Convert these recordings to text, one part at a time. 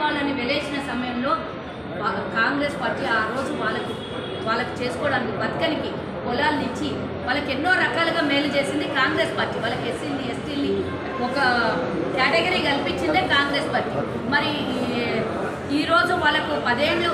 వాళ్ళని వెలేసిన సమయంలో కాంగ్రెస్ పార్టీ ఆ రోజు వాళ్ళకు వాళ్ళకి చేసుకోవడానికి బతకనికి పొలాలను ఇచ్చి వాళ్ళకి ఎన్నో రకాలుగా మేలు చేసింది కాంగ్రెస్ పార్టీ. వాళ్ళకి ఎస్సీని ఎస్టీని ఒక కేటగిరీ కల్పించిందే కాంగ్రెస్ పార్టీ. మరి ఈ- ఈరోజు వాళ్ళకు పదేళ్ళు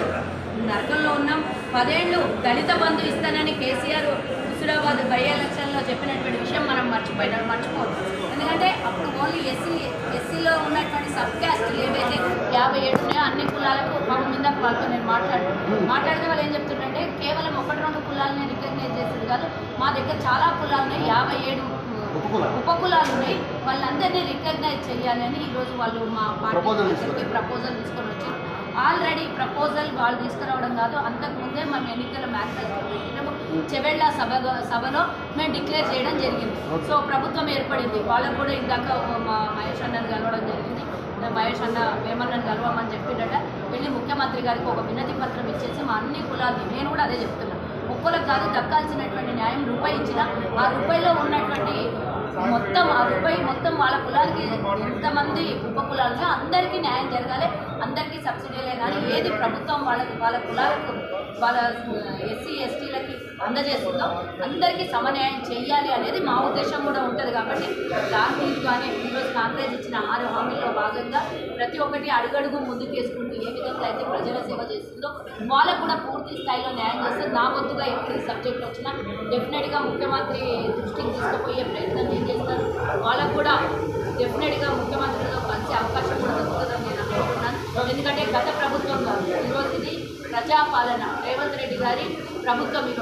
నరకంలో ఉన్నాం. పదేళ్ళు దళిత బంధు ఇస్తానని కేసీఆర్ హుస్నాబాద్ బై ఎలక్షన్లో చెప్పినటువంటి విషయం మనం మర్చిపోయినాం మర్చిపోదు ఎందుకంటే అప్పుడు ఓన్లీ ఎస్సీ ఎస్సీలో ఉన్నటువంటి సబ్ క్యాస్ట్లు ఏవైతే యాభై ఏడు ఉన్నాయో అన్ని కులాలకు పాపం మీద వాళ్ళతో నేను మాట్లాడు మాట్లాడితే వాళ్ళు ఏం చెప్తుంటే కేవలం ఒకటి రెండు కులాలనే రికగ్నైజ్ చేసేది కాదు మా దగ్గర చాలా కులాలు ఉన్నాయి యాభై ఏడు ఉపకులాలు. ఉన్నాయి. వాళ్ళందరినీ రికగ్నైజ్ చేయాలి అని ఈరోజు వాళ్ళు మా పార్టీ ప్రపోజల్ తీసుకొని వచ్చారు ఆల్రెడీ ప్రపోజల్ వాళ్ళు తీసుకురావడం కాదు అంతకుముందే మనం ఎన్నికల మేనిఫెస్టో పెట్టినాము చెవెళ్ళ సభ సభలో మేము డిక్లేర్ చేయడం జరిగింది. సో ప్రభుత్వం ఏర్పడింది. వాళ్ళకు కూడా ఇందాక మా మహేష్ అన్నని కలవడం జరిగింది. మహేష్ అన్న వేమన్నని కలవమని చెప్పిండట వెళ్ళి ముఖ్యమంత్రి గారికి ఒక వినతి పత్రం ఇచ్చేసి మా అన్ని కులాలకి నేను కూడా అదే చెప్తున్నా ఒక్కలకు కాదు దక్కాల్సినటువంటి న్యాయం రూపాయి ఇచ్చిన ఆ రూపాయిలో ఉన్నటువంటి రూపాయి మొత్తం వాళ్ళ కులాలకి ఎంతమంది ఉప కులాలుగా అందరికీ న్యాయం జరగాలి అందరికీ సబ్సిడీలే కానీ ఏది ప్రభుత్వం వాళ్ళకి వాళ్ళ కులాలకు వాళ్ళ ఎస్సీ ఎస్టీలకి అందజేస్తుందో అందరికీ సమన్యాయం చేయాలి అనేది మా ఉద్దేశం కూడా ఉంటుంది కాబట్టి దాని కానీ ఈరోజు కాంగ్రెస్ ఇచ్చిన ఆరు హామీల్లో భాగంగా ప్రతి ఒక్కటి అడుగడుగు ముందుకు వేసుకుంటూ ఏ విధంగా అయితే ప్రజల సేవ చేస్తుందో వాళ్ళకు కూడా పూర్తి స్థాయిలో న్యాయం చేస్తే నా వంతుగా ఎప్పుడు సబ్జెక్ట్ వచ్చినా డెఫినెట్గా ముఖ్యమంత్రి దృష్టికి తీసుకుపోయే ప్రయత్నం నేను చేస్తాను. వాళ్ళకు కూడా డెఫినెట్గా ముఖ్యమంత్రితో కలిసే అవకాశం కూడా దొరుకుతుందని నేను అనుకుంటున్నాను. ఎందుకంటే గత ప్రభుత్వంలో ఈరోజు ఇది ప్రజాపాలన. రేవంత్ రెడ్డి గారి ప్రభుత్వం